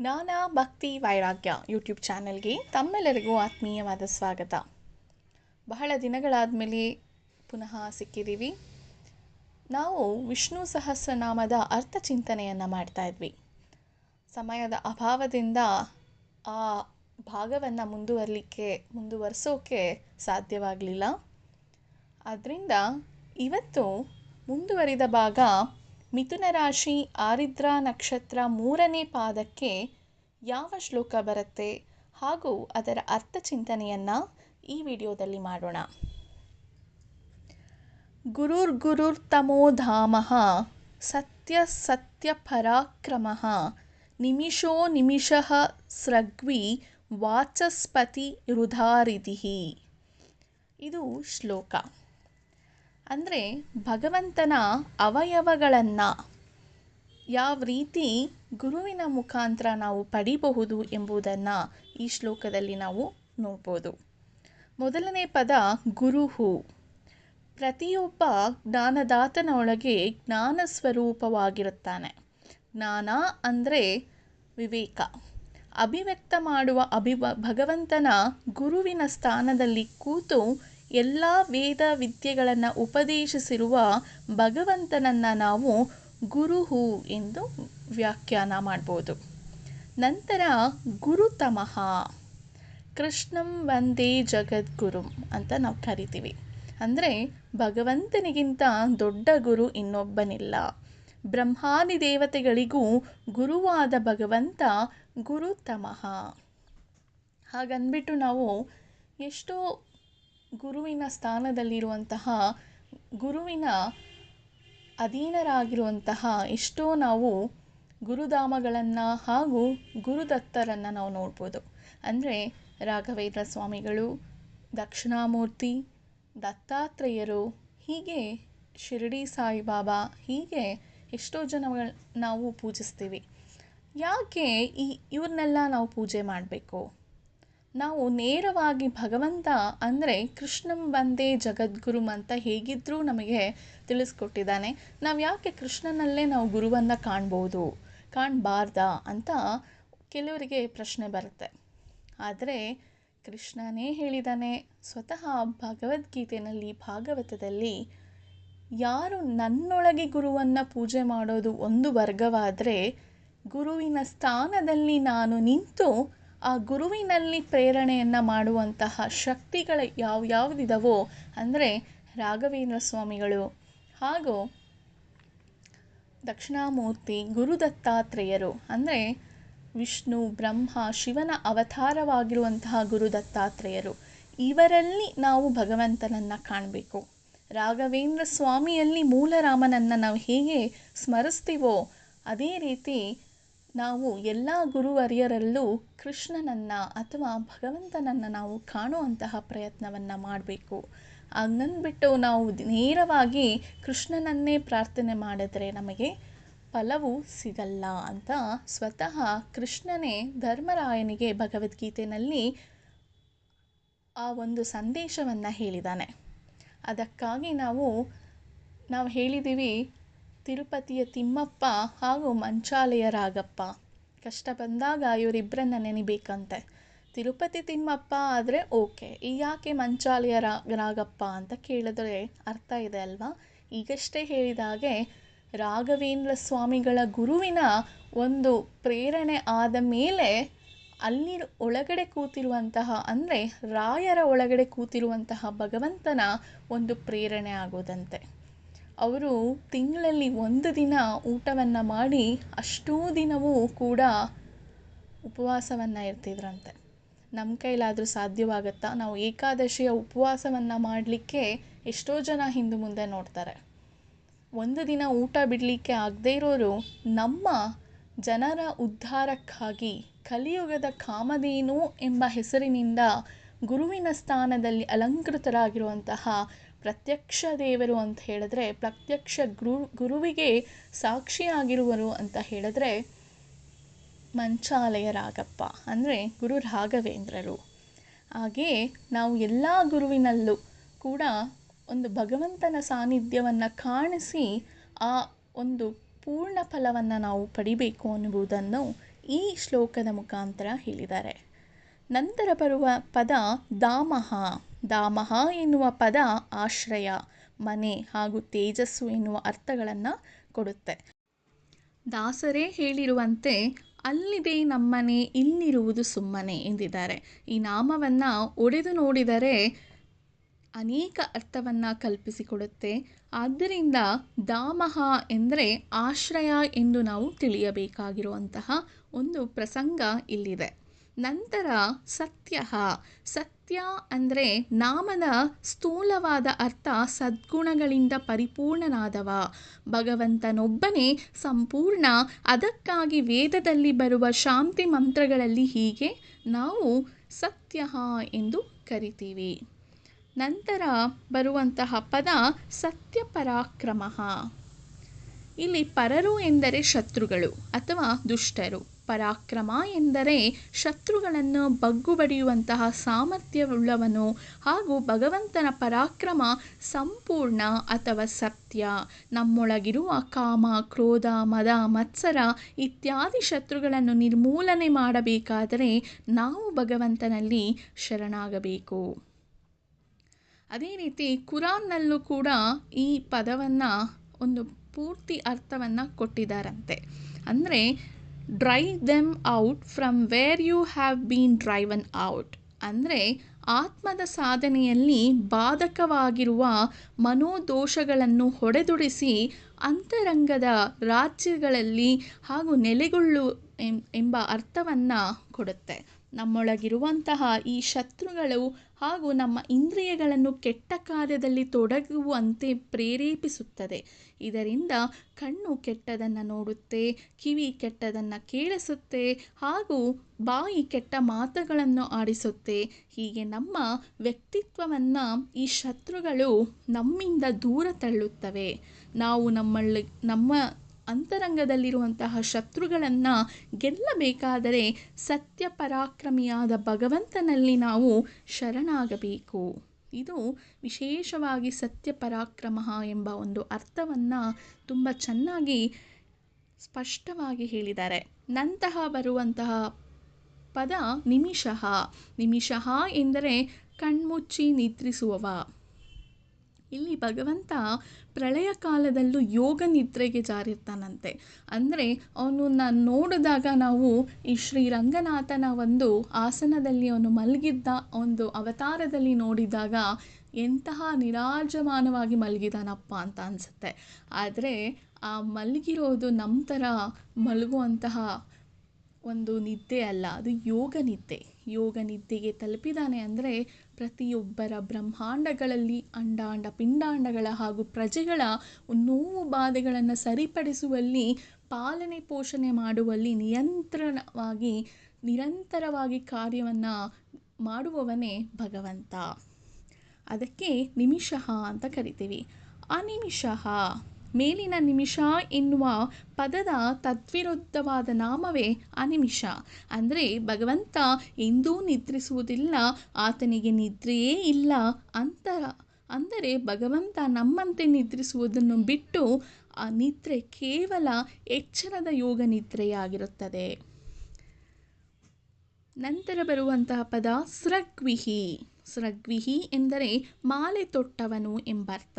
ಜ್ಞಾನ ಭಕ್ತಿ ವೈರಾಗ್ಯ ಯೂಟ್ಯೂಬ್ ಚಾನೆಲ್ಗೆ ತಮ್ಮೆಲ್ಲರಿಗೂ ಆತ್ಮೀಯವಾದ ಸ್ವಾಗತ. ಬಹಳ ದಿನಗಳಾದಮೇಲೆ ಪುನಃ ಸಿಕ್ಕಿದ್ದೀವಿ. ನಾವು ವಿಷ್ಣು ಸಹಸ್ರನಾಮದ ಅರ್ಥ ಚಿಂತನೆಯನ್ನು ಮಾಡ್ತಾ ಇದ್ವಿ. ಸಮಯದ ಅಭಾವದಿಂದ ಆ ಭಾಗವನ್ನು ಮುಂದುವರಲಿಕ್ಕೆ, ಮುಂದುವರಿಸೋಕೆ ಸಾಧ್ಯವಾಗಲಿಲ್ಲ. ಆದ್ದರಿಂದ ಇವತ್ತು ಮುಂದುವರಿದ ಭಾಗ ಮಿಥುನ ರಾಶಿ ಆರಿದ್ರ ನಕ್ಷತ್ರ ಮೂರನೇ ಪಾದಕ್ಕೆ ಯಾವ ಶ್ಲೋಕ ಬರುತ್ತೆ ಹಾಗೂ ಅದರ ಅರ್ಥ ಚಿಂತನೆಯನ್ನು ಈ ವಿಡಿಯೋದಲ್ಲಿ ಮಾಡೋಣ. ಗುರುರ್ಗುರುರ್ತಮೋ ಧಾಮಃ, ಸತ್ಯ ಸತ್ಯ ಪರಾಕ್ರಮ, ನಿಮಿಷೋ ನಿಮಿಷ ಸ್ರಗ್ವಿ ವಾಚಸ್ಪತಿ ರುಧಾರಿಧಿ. ಇದು ಶ್ಲೋಕ. ಅಂದರೆ ಭಗವಂತನ ಅವಯವಗಳನ್ನು ಯಾವ ರೀತಿ ಗುರುವಿನ ಮುಖಾಂತರ ನಾವು ಪಡಿಬಹುದು ಎಂಬುದನ್ನು ಈ ಶ್ಲೋಕದಲ್ಲಿ ನಾವು ನೋಡ್ಬೋದು. ಮೊದಲನೇ ಪದ ಗುರುಹು ಪ್ರತಿಯೊಬ್ಬ ಜ್ಞಾನದಾತನ ಒಳಗೆ ಜ್ಞಾನ ಸ್ವರೂಪವಾಗಿರುತ್ತಾನೆ. ಜ್ಞಾನ ಅಂದರೆ ವಿವೇಕ. ಅಭಿವ್ಯಕ್ತ ಮಾಡುವ ಅಭಿವ ಭಗವಂತನ ಗುರುವಿನ ಸ್ಥಾನದಲ್ಲಿ ಕೂತು ಎಲ್ಲ ವೇದ ವಿದ್ಯೆಗಳನ್ನು ಉಪದೇಶಿಸಿರುವ ಭಗವಂತನನ್ನು ನಾವು ಗುರುಹು ಎಂದು ವ್ಯಾಖ್ಯಾನ ಮಾಡ್ಬೋದು. ನಂತರ ಗುರುತಮಃ ಕೃಷ್ಣಂ ವಂದೇ ಜಗದ್ಗುರು ಅಂತ ನಾವು ಕರಿತೀವಿ. ಅಂದರೆ ಭಗವಂತನಿಗಿಂತ ದೊಡ್ಡ ಗುರು ಇನ್ನೊಬ್ಬನಿಲ್ಲ. ಬ್ರಹ್ಮಾದಿ ದೇವತೆಗಳಿಗೂ ಗುರುವಾದ ಭಗವಂತ ಗುರುತಮಃ ಹಾಗನ್ಬಿಟ್ಟು ನಾವು ಎಷ್ಟೋ ಗುರುವಿನ ಸ್ಥಾನದಲ್ಲಿರುವಂತಹ, ಗುರುವಿನ ಅಧೀನರಾಗಿರುವಂತಹ ಎಷ್ಟೋ ನಾವು ಗುರುಧಾಮಗಳನ್ನು ಹಾಗೂ ಗುರುದತ್ತರನ್ನು ನಾವು ನೋಡ್ಬೋದು. ಅಂದರೆ ರಾಘವೇಂದ್ರ ಸ್ವಾಮಿಗಳು, ದಕ್ಷಿಣಾಮೂರ್ತಿ, ದತ್ತಾತ್ರೇಯರು, ಹೀಗೆ ಶಿರಡಿ ಸಾಯಿಬಾಬಾ, ಹೀಗೆ ಎಷ್ಟೋ ಜನ ನಾವು ಪೂಜಿಸ್ತೀವಿ. ಯಾಕೆ ಈ ಇವ್ರನ್ನೆಲ್ಲ ನಾವು ಪೂಜೆ ಮಾಡಬೇಕು? ನಾವು ನೇರವಾಗಿ ಭಗವಂತ ಅಂದರೆ ಕೃಷ್ಣಂ ಬಂದೇ ಜಗದ್ಗುರು ಅಂತ ಹೇಗಿದ್ದರೂ ನಮಗೆ ತಿಳಿಸ್ಕೊಟ್ಟಿದ್ದಾನೆ. ನಾವು ಯಾಕೆ ಕೃಷ್ಣನಲ್ಲೇ ನಾವು ಗುರುವನ್ನು ಕಾಣ್ಬೋದು, ಕಾಣಬಾರ್ದಾ ಅಂತ ಕೆಲವರಿಗೆ ಪ್ರಶ್ನೆ ಬರುತ್ತೆ. ಆದರೆ ಕೃಷ್ಣನೇ ಹೇಳಿದ್ದಾನೆ ಸ್ವತಃ ಭಗವದ್ಗೀತೆಯಲ್ಲಿ ಭಾಗವತದಲ್ಲಿ ಯಾರು ನನ್ನೊಳಗೆ ಗುರುವನ್ನು ಪೂಜೆ ಮಾಡೋದು ಒಂದು ವರ್ಗವಾದರೆ ಗುರುವಿನ ಸ್ಥಾನದಲ್ಲಿ ನಾನು ನಿಂತು ಆ ಗುರುವಿನಲ್ಲಿ ಪ್ರೇರಣೆಯನ್ನು ಮಾಡುವಂತಹ ಶಕ್ತಿಗಳು ಯಾವ, ಯಾವುದಿದವೋ ಅಂದರೆ ರಾಘವೇಂದ್ರ ಸ್ವಾಮಿಗಳು. ಹಾಗೂ ದಕ್ಷಿಣಾಮೂರ್ತಿ ಗುರುದತ್ತಾತ್ರೇಯರು. ಅಂದರೆ ವಿಷ್ಣು, ಬ್ರಹ್ಮ, ಶಿವನ ಅವತಾರವಾಗಿರುವಂತಹ ಗುರುದತ್ತಾತ್ರೇಯರು. ಇವರಲ್ಲಿ ನಾವು ಭಗವಂತನನ್ನು ಕಾಣಬೇಕು. ರಾಘವೇಂದ್ರ ಸ್ವಾಮಿಯಲ್ಲಿ ಮೂಲರಾಮನನ್ನು ನಾವು ಹೇಗೆ ಸ್ಮರಿಸ್ತೀವೋ ಅದೇ ರೀತಿ ನಾವು ಎಲ್ಲ ಗುರುವರಿಯರಲ್ಲೂ ಕೃಷ್ಣನನ್ನು ಅಥವಾ ಭಗವಂತನನ್ನು ನಾವು ಕಾಣುವಂತಹ ಪ್ರಯತ್ನವನ್ನು ಮಾಡಬೇಕು. ಹಂಗನ್ಬಿಟ್ಟು ನಾವು ನೇರವಾಗಿ ಕೃಷ್ಣನನ್ನೇ ಪ್ರಾರ್ಥನೆ ಮಾಡಿದ್ರೆ ನಮಗೆ ಫಲವು ಸಿಗಲ್ಲ ಅಂತ ಸ್ವತಃ ಕೃಷ್ಣನೇ ಧರ್ಮರಾಯನಿಗೆ ಭಗವದ್ಗೀತೆಯಲ್ಲಿ ಆ ಒಂದು ಸಂದೇಶವನ್ನು ಹೇಳಿದ್ದಾನೆ ಅದಕ್ಕಾಗಿ ನಾವು ನಾವು ಹೇಳಿದ್ದೀವಿ ತಿರುಪತಿಯ ತಿಮ್ಮಪ್ಪ ಹಾಗೂ ಮಂಚಾಲೆಯ ರಾಗಪ್ಪ. ಕಷ್ಟ ಬಂದಾಗ ಇವರಿಬ್ಬರನ್ನ ನೆನಿಬೇಕಂತೆ. ತಿರುಪತಿ ತಿಮ್ಮಪ್ಪ ಆದರೆ ಓಕೆ. ಯಾಕೆ ಮಂಚಾಲೆಯ ರಾಗಪ್ಪ ಅಂತ ಕೇಳಿದ್ರೆ ಅರ್ಥ ಇದೆ ಅಲ್ವಾ? ಈಗಷ್ಟೇ ಹೇಳಿದ ಹಾಗೆ ರಾಘವೇಂದ್ರ ಸ್ವಾಮಿಗಳ ಗುರುವಿನ ಒಂದು ಪ್ರೇರಣೆ ಆದ ಮೇಲೆ ಅಲ್ಲಿ ಒಳಗಡೆ ಕೂತಿರುವಂತಹ, ಅಂದರೆ ರಾಯರ ಒಳಗಡೆ ಕೂತಿರುವಂತಹ ಭಗವಂತನ ಒಂದು ಪ್ರೇರಣೆ ಆಗೋದಂತೆ. ಅವರು ತಿಂಗಳಲ್ಲಿ ಒಂದು ದಿನ ಊಟವನ್ನು ಮಾಡಿ ಅಷ್ಟೂ ದಿನವೂ ಕೂಡ ಉಪವಾಸವನ್ನು ಇರ್ತಿದ್ರಂತೆ. ನಮ್ಮ ಕೈಲಾದರೂ ಸಾಧ್ಯವಾಗುತ್ತಾ? ನಾವು ಏಕಾದಶಿಯ ಉಪವಾಸವನ್ನು ಮಾಡಲಿಕ್ಕೆ ಎಷ್ಟೋ ಜನ ಹಿಂದೆ ಮುಂದೆ ನೋಡ್ತಾರೆ. ಒಂದು ದಿನ ಊಟ ಬಿಡಲಿಕ್ಕೆ ಆಗದೇ ಇರೋರು ನಮ್ಮ ಜನರ ಉದ್ಧಾರಕ್ಕಾಗಿ ಕಲಿಯುಗದ ಕಾಮಧೇನು ಎಂಬ ಹೆಸರಿನಿಂದ ಗುರುವಿನ ಸ್ಥಾನದಲ್ಲಿ ಅಲಂಕೃತರಾಗಿರುವಂತಹ ಪ್ರತ್ಯಕ್ಷ ದೇವರು ಅಂತ ಹೇಳಿದ್ರೆ, ಪ್ರತ್ಯಕ್ಷ ಗುರು, ಗುರುವಿಗೆ ಸಾಕ್ಷಿಯಾಗಿರುವರು ಅಂತ ಹೇಳಿದ್ರೆ ಮಂಚಾಲಯ ರಾಗಪ್ಪ ಅಂದರೆ ಗುರು ರಾಘವೇಂದ್ರರು. ಹಾಗೆಯೇ ನಾವು ಎಲ್ಲ ಗುರುವಿನಲ್ಲೂ ಕೂಡ ಒಂದು ಭಗವಂತನ ಸಾನ್ನಿಧ್ಯವನ್ನು ಕಾಣಿಸಿ ಆ ಒಂದು ಪೂರ್ಣ ಫಲವನ್ನು ನಾವು ಪಡಿಬೇಕು ಅನ್ನುವುದನ್ನು ಈ ಶ್ಲೋಕದ ಮುಖಾಂತರ ಹೇಳಿದ್ದಾರೆ. ನಂತರ ಬರುವ ಪದ ದಾಮಹ. ದಾಮಹ ಎನ್ನುವ ಪದ ಆಶ್ರಯ, ಮನೆ ಹಾಗೂ ತೇಜಸ್ಸು ಎನ್ನುವ ಅರ್ಥಗಳನ್ನು ಕೊಡುತ್ತೆ. ದಾಸರೇ ಹೇಳಿರುವಂತೆ, ಅಲ್ಲಿದೆ ನಮ್ಮನೆ, ಇಲ್ಲಿರುವುದು ಸುಮ್ಮನೆ ಎಂದಿದ್ದಾರೆ. ಈ ನಾಮವನ್ನು ಒಡೆದು ನೋಡಿದರೆ ಅನೇಕ ಅರ್ಥವನ್ನು ಕಲ್ಪಿಸಿಕೊಡುತ್ತೆ. ಆದ್ದರಿಂದ ದಾಮಹ ಎಂದರೆ ಆಶ್ರಯ ಎಂದು ನಾವು ತಿಳಿಯಬೇಕಾಗಿರುವಂತಹ ಒಂದು ಪ್ರಸಂಗ ಇಲ್ಲಿದೆ. ನಂತರ ಸತ್ಯ ಸತ್ಯ ಅಂದರೆ ನಾಮದ ಸ್ಥೂಲವಾದ ಅರ್ಥ ಸದ್ಗುಣಗಳಿಂದ ಪರಿಪೂರ್ಣನಾದವ. ಭಗವಂತನೊಬ್ಬನೇ ಸಂಪೂರ್ಣ, ಅದಕ್ಕಾಗಿ ವೇದದಲ್ಲಿ ಬರುವ ಶಾಂತಿ ಮಂತ್ರಗಳಲ್ಲಿ ಹೀಗೆ ನಾವು ಸತ್ಯ ಎಂದು ಕರಿತೀವಿ. ನಂತರ ಬರುವಂತಹ ಪದ ಸತ್ಯಪರಾಕ್ರಮ ಇಲ್ಲಿ ಪರರು ಎಂದರೆ ಶತ್ರುಗಳು ಅಥವಾ ದುಷ್ಟರು. ಪರಾಕ್ರಮ ಎಂದರೆ ಶತ್ರುಗಳನ್ನು ಬಗ್ಗು ಬಡಿಯುವಂತಹ ಸಾಮರ್ಥ್ಯವುಳ್ಳವನು ಹಾಗೂ ಭಗವಂತನ ಪರಾಕ್ರಮ ಸಂಪೂರ್ಣ ಅಥವಾ ಸತ್ಯ. ನಮ್ಮೊಳಗಿರುವ ಕಾಮ, ಕ್ರೋಧ, ಮದ, ಮತ್ಸರ ಇತ್ಯಾದಿ ಶತ್ರುಗಳನ್ನು ನಿರ್ಮೂಲನೆ ಮಾಡಬೇಕಾದರೆ ನಾವು ಭಗವಂತನಲ್ಲಿ ಶರಣಾಗಬೇಕು. ಅದೇ ರೀತಿ ಕುರಾನ್ನಲ್ಲೂ ಕೂಡ ಈ ಪದವನ್ನು ಒಂದು ಪೂರ್ತಿ ಅರ್ಥವನ್ನು ಕೊಟ್ಟಿದ್ದಾರಂತೆ. ಅಂದರೆ drive them out from where you have been driven out ಅಂದರೆ ಆತ್ಮದ ಸಾಧನೆಯಲ್ಲಿ ಬಾಧಕವಾಗಿರುವ ಮನೋದೋಷಗಳನ್ನು ಹೊಡೆದುಡಿಸಿ ಅಂತರಂಗದ ರಾಜ್ಯಗಳಲ್ಲಿ ಹಾಗೂ ನೆಲೆಗೊಳ್ಳು ಎಂಬ ಅರ್ಥವನ್ನು ಕೊಡುತ್ತೆ. ನಮ್ಮೊಳಗಿರುವಂತಹ ಈ ಶತ್ರುಗಳು ಹಾಗೂ ನಮ್ಮ ಇಂದ್ರಿಯಗಳನ್ನು ಕೆಟ್ಟ ಕಾರ್ಯದಲ್ಲಿ ತೊಡಗುವಂತೆ ಪ್ರೇರೇಪಿಸುತ್ತದೆ. ಇದರಿಂದ ಕಣ್ಣು ಕೆಟ್ಟದನ್ನು ನೋಡುತ್ತೆ, ಕಿವಿ ಕೆಟ್ಟದನ್ನು ಕೇಳಿಸುತ್ತೆ, ಹಾಗೂ ಬಾಯಿ ಕೆಟ್ಟ ಮಾತುಗಳನ್ನು ಆಡಿಸುತ್ತೆ. ಹೀಗೆ ನಮ್ಮ ವ್ಯಕ್ತಿತ್ವವನ್ನು ಈ ಶತ್ರುಗಳು ನಮ್ಮಿಂದ ದೂರ ತಳ್ಳುತ್ತವೆ. ನಾವು ನಮ್ಮಲ್ಲಿ ನಮ್ಮ ಅಂತರಂಗದಲ್ಲಿರುವಂತಹ ಶತ್ರುಗಳನ್ನು ಗೆಲ್ಲಬೇಕಾದರೆ ಸತ್ಯ ಪರಾಕ್ರಮಿಯಾದ ಭಗವಂತನಲ್ಲಿ ನಾವು ಶರಣಾಗಬೇಕು. ಇದು ವಿಶೇಷವಾಗಿ ಸತ್ಯ ಪರಾಕ್ರಮ ಎಂಬ ಒಂದು ಅರ್ಥವನ್ನು ತುಂಬ ಚೆನ್ನಾಗಿ ಸ್ಪಷ್ಟವಾಗಿ ಹೇಳಿದ್ದಾರೆ. ನಂತಹ ಬರುವಂತಹ ಪದ ನಿಮಿಷಃ. ನಿಮಿಷಃ ಎಂದರೆ ಕಣ್ಮುಚ್ಚಿ ನಿದ್ರಿಸುವವ. ಇಲ್ಲಿ ಭಗವಂತ ಪ್ರಳಯ ಕಾಲದಲ್ಲೂ ಯೋಗ ನಿದ್ರೆಗೆ ಜಾರಿರ್ತಾನಂತೆ. ಅಂದರೆ ಅವನನ್ನ ನೋಡಿದಾಗ ನಾವು ಈ ಶ್ರೀರಂಗನಾಥನ ಒಂದು ಆಸನದಲ್ಲಿ ಅವನು ಮಲಗಿದ್ದ, ಒಂದು ಅವತಾರದಲ್ಲಿ ನೋಡಿದಾಗ ಎಂತಹ ನಿರಾಜಮಾನವಾಗಿ ಮಲಗಿದಾನಪ್ಪ ಅಂತ ಅನಿಸುತ್ತೆ. ಆದರೆ ಆ ಮಲಗಿರೋದು ನಮ್ಮ ಥರ ಮಲಗುವಂತಹ ಒಂದು ನಿದ್ದೆ ಅಲ್ಲ, ಅದು ಯೋಗ ನಿದ್ದೆ. ಯೋಗ ನಿದ್ದೆಗೆ ತಲುಪಿದಾನೆ ಅಂದರೆ ಪ್ರತಿಯೊಬ್ಬರ ಬ್ರಹ್ಮಾಂಡಗಳಲ್ಲಿ ಅಂಡಾಂಡ, ಪಿಂಡಾಂಡಗಳ ಹಾಗೂ ಪ್ರಜೆಗಳ ನೋವು ಬಾಧೆಗಳನ್ನು ಸರಿಪಡಿಸುವಲ್ಲಿ, ಪಾಲನೆ ಪೋಷಣೆ ಮಾಡುವಲ್ಲಿ ನಿಯಂತ್ರಣವಾಗಿ, ನಿರಂತರವಾಗಿ ಕಾರ್ಯವನ್ನು ಮಾಡುವವನೇ ಭಗವಂತ. ಅದಕ್ಕೆ ನಿಮಿಷಃ ಅಂತ ಕರಿತೀವಿ. ಅನಿಮಿಷಃ. ಮೇಲಿನ ನಿಮಿಷ ಎನ್ನುವ ಪದದ ತದ್ವಿರುದ್ಧವಾದ ನಾಮವೇ ಅನಿಮಿಷ. ಅಂದರೆ ಭಗವಂತ ಎಂದೂ ನಿದ್ರಿಸುವುದಿಲ್ಲ, ಆತನಿಗೆ ನಿದ್ರೆಯೇ ಇಲ್ಲ ಅಂತ ಅಂದರೆ ಭಗವಂತ ನಮ್ಮಂತೆ ನಿದ್ರಿಸುವುದನ್ನು ಬಿಟ್ಟು ಆ ನಿದ್ರೆ ಕೇವಲ ಎಚ್ಚರದ ಯೋಗ ನಿದ್ರೆಯಾಗಿರುತ್ತದೆ. ನಂತರ ಬರುವಂತಹ ಪದ ಸ್ರಗ್ವಿಹಿ ಸ್ರಗ್ವಿಹಿ ಎಂದರೆ ಮಾಲೆ ತೊಟ್ಟವನು ಎಂಬರ್ಥ.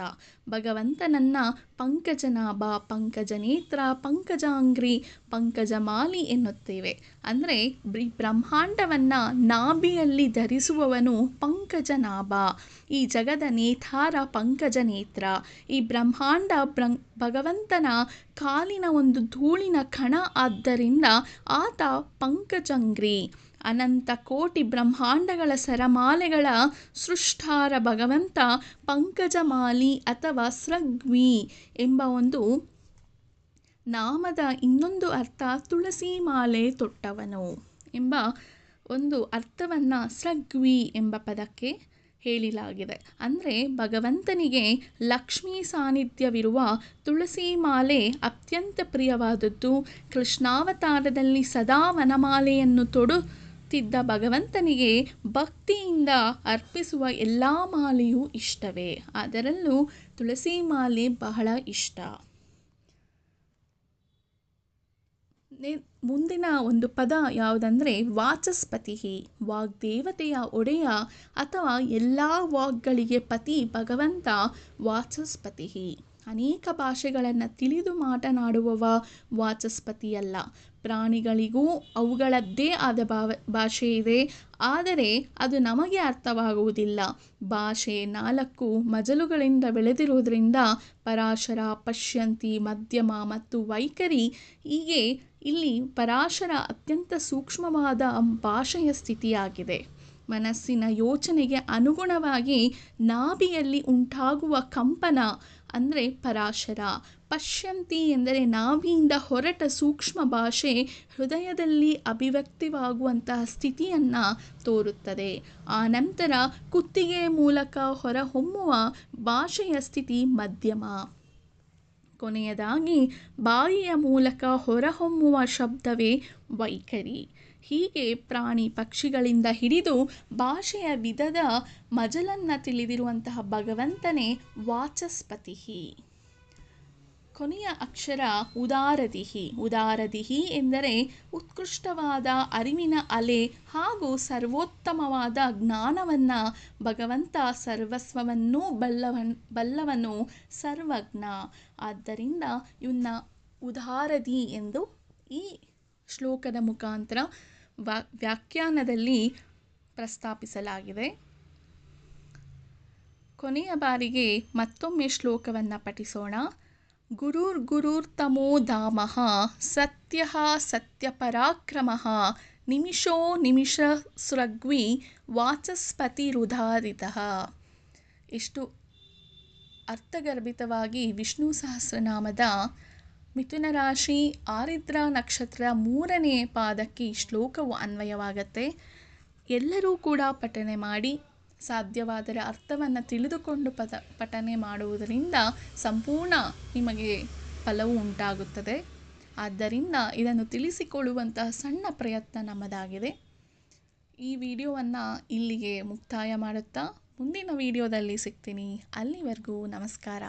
ಭಗವಂತನನ್ನ ಪಂಕಜನಾಭ, ಪಂಕಜನೇತ್ರ, ಪಂಕಜಾಂಗ್ರಿ, ಪಂಕಜಮಾಲಿ ಎನ್ನುತ್ತೇವೆ. ಅಂದರೆ ಬ್ರಹ್ಮಾಂಡವನ್ನು ನಾಭಿಯಲ್ಲಿ ಧರಿಸುವವನು ಪಂಕಜನಾಭ. ಈ ಜಗದ ನೇತಾರ ಪಂಕಜನೇತ್ರ. ಈ ಬ್ರಹ್ಮಾಂಡ ಬ್ರಂ ಭಗವಂತನ ಕಾಲಿನ ಒಂದು ಧೂಳಿನ ಕಣ ಆದ್ದರಿಂದ ಆತ ಪಂಕಜಂಗ್ರಿ. ಅನಂತ ಕೋಟಿ ಬ್ರಹ್ಮಾಂಡಗಳ ಸರಮಾಲೆಗಳ ಸೃಷ್ಟಾರ ಭಗವಂತ ಪಂಕಜಮಾಲಿ ಅಥವಾ ಸ್ರಗ್ವಿ ಎಂಬ ಒಂದು ನಾಮದ ಇನ್ನೊಂದು ಅರ್ಥ ತುಳಸಿ ಮಾಲೆ ತೊಟ್ಟವನು ಎಂಬ ಒಂದು ಅರ್ಥವನ್ನು ಸ್ರಗ್ವಿ ಎಂಬ ಪದಕ್ಕೆ ಹೇಳಲಾಗಿದೆ. ಅಂದರೆ ಭಗವಂತನಿಗೆ ಲಕ್ಷ್ಮೀ ಸಾನ್ನಿಧ್ಯವಿರುವ ತುಳಸಿ ಮಾಲೆ ಅತ್ಯಂತ ಪ್ರಿಯವಾದದ್ದು. ಕೃಷ್ಣಾವತಾರದಲ್ಲಿ ಸದಾ ವನಮಾಲೆಯನ್ನು ತೊಡುತ್ತಿದ್ದ ಭಗವಂತನಿಗೆ ಭಕ್ತಿಯಿಂದ ಅರ್ಪಿಸುವ ಎಲ್ಲ ಮಾಲೆಯೂ ಇಷ್ಟವೇ. ಅದರಲ್ಲೂ ತುಳಸಿ ಮಾಲೆ ಬಹಳ ಇಷ್ಟ. ಮುಂದಿನ ಒಂದು ಪದ ಯಾವುದಂದರೆ ವಾಚಸ್ಪತಿ, ವಾಗ್ದೇವತೆಯ ಒಡೆಯ ಅಥವಾ ಎಲ್ಲ ವಾಗ್ಗಳಿಗೆ ಪತಿ ಭಗವಂತ ವಾಚಸ್ಪತಿ. ಅನೇಕ ಭಾಷೆಗಳನ್ನು ತಿಳಿದು ಮಾತನಾಡುವವ ವಾಚಸ್ಪತಿಯಲ್ಲ. ಪ್ರಾಣಿಗಳಿಗೂ ಅವುಗಳದ್ದೇ ಆದ ಭಾವ, ಭಾಷೆ ಇದೆ. ಆದರೆ ಅದು ನಮಗೆ ಅರ್ಥವಾಗುವುದಿಲ್ಲ. ಭಾಷೆ ನಾಲ್ಕು ಮಜಲುಗಳಿಂದ ಬೆಳೆದಿರುವುದರಿಂದ ಪರಾಶರ, ಪಶ್ಯಂತಿ, ಮಧ್ಯಮ ಮತ್ತು ವೈಖರಿ ಹೀಗೆ ಇಲ್ಲಿ ಪರಾಶರ ಅತ್ಯಂತ ಸೂಕ್ಷ್ಮವಾದ ಭಾಷೆಯ ಸ್ಥಿತಿಯಾಗಿದೆ. ಮನಸ್ಸಿನ ಯೋಚನೆಗೆ ಅನುಗುಣವಾಗಿ ನಾಭಿಯಲ್ಲಿ ಉಂಟಾಗುವ ಕಂಪನ ಅಂದರೆ ಪರಾಶರ. ಪಶ್ಯಂತಿ ಎಂದರೆ ನಾಭಿಯಿಂದ ಹೊರಟ ಸೂಕ್ಷ್ಮ ಭಾಷೆ ಹೃದಯದಲ್ಲಿ ಅಭಿವ್ಯಕ್ತಿವಾಗುವಂತಹ ಸ್ಥಿತಿಯನ್ನು ತೋರುತ್ತದೆ. ಆ ನಂತರ ಕುತ್ತಿಗೆ ಮೂಲಕ ಹೊರಹೊಮ್ಮುವ ಭಾಷೆಯ ಸ್ಥಿತಿ ಮಧ್ಯಮ. ಕೊನೆಯದಾಗಿ, ಬಾಯಿಯ ಮೂಲಕ ಹೊರಹೊಮ್ಮುವ ಶಬ್ದವೇ ವೈಖರಿ. ಹೀಗೆ ಪ್ರಾಣಿ ಪಕ್ಷಿಗಳಿಂದ ಹಿಡಿದು ಭಾಷೆಯ ವಿಧದ ಮಜಲನ್ನು ತಿಳಿದಿರುವಂತಹ ಭಗವಂತನೇ ವಾಚಸ್ಪತಿಹಿ. ಕೊನೆಯ ಅಕ್ಷರ ಉದಾರದಿಹಿ. ಉದಾರದಿಹಿ ಎಂದರೆ ಉತ್ಕೃಷ್ಟವಾದ ಅರಿವಿನ ಅಲೆ ಹಾಗೂ ಸರ್ವೋತ್ತಮವಾದ ಜ್ಞಾನವನ್ನು ಭಗವಂತ ಸರ್ವಸ್ವವನ್ನೂ ಬಲ್ಲವನ್, ಬಲ್ಲವನು ಸರ್ವಜ್ಞ. ಆದ್ದರಿಂದ ಇವನ್ನ ಉದಾರದಿ ಎಂದು ಈ ಶ್ಲೋಕದ ಮುಖಾಂತರ ವ್ಯಾಖ್ಯಾನದಲ್ಲಿ ಪ್ರಸ್ತಾಪಿಸಲಾಗಿದೆ. ಕೊನೆಯ ಬಾರಿಗೆ ಮತ್ತೊಮ್ಮೆ ಶ್ಲೋಕವನ್ನು ಪಠಿಸೋಣ. ಗುರುರ್ ಗುರುರ್ ತಮೋ ಧಾಮಃ ಸತ್ಯ ಸತ್ಯಪರಾಕ್ರಮ, ನಿಮಿಷೋ ನಿಮಿಷ ಸೃಗ್ವಿ ವಾಚಸ್ಪತಿರುದಾರಿತ ಎಷ್ಟು ಅರ್ಥಗರ್ಭಿತವಾಗಿ ವಿಷ್ಣು ಸಹಸ್ರನಾಮದ ಮಿಥುನ ರಾಶಿ ಆರಿದ್ರ ನಕ್ಷತ್ರ ಮೂರನೇ ಪಾದಕ್ಕೆ ಈ ಶ್ಲೋಕವು ಅನ್ವಯವಾಗತ್ತೆ. ಎಲ್ಲರೂ ಕೂಡ ಪಠನೆ ಮಾಡಿ ಸಾಧ್ಯವಾದರೆ ಅರ್ಥವನ್ನು ತಿಳಿದುಕೊಂಡು ಪದ ಪಠನೆ ಮಾಡುವುದರಿಂದ ಸಂಪೂರ್ಣ ನಿಮಗೆ ಫಲವು ಉಂಟಾಗುತ್ತದೆ. ಆದ್ದರಿಂದ ಇದನ್ನು ತಿಳಿಸಿಕೊಳ್ಳುವಂತಹ ಸಣ್ಣ ಪ್ರಯತ್ನ ನಮ್ಮದಾಗಿದೆ. ಈ ವಿಡಿಯೋವನ್ನು ಇಲ್ಲಿಗೆ ಮುಕ್ತಾಯ ಮಾಡುತ್ತಾ, ಮುಂದಿನ ವಿಡಿಯೋದಲ್ಲಿ ಸಿಗ್ತೀನಿ. ಅಲ್ಲಿವರೆಗೂ ನಮಸ್ಕಾರ.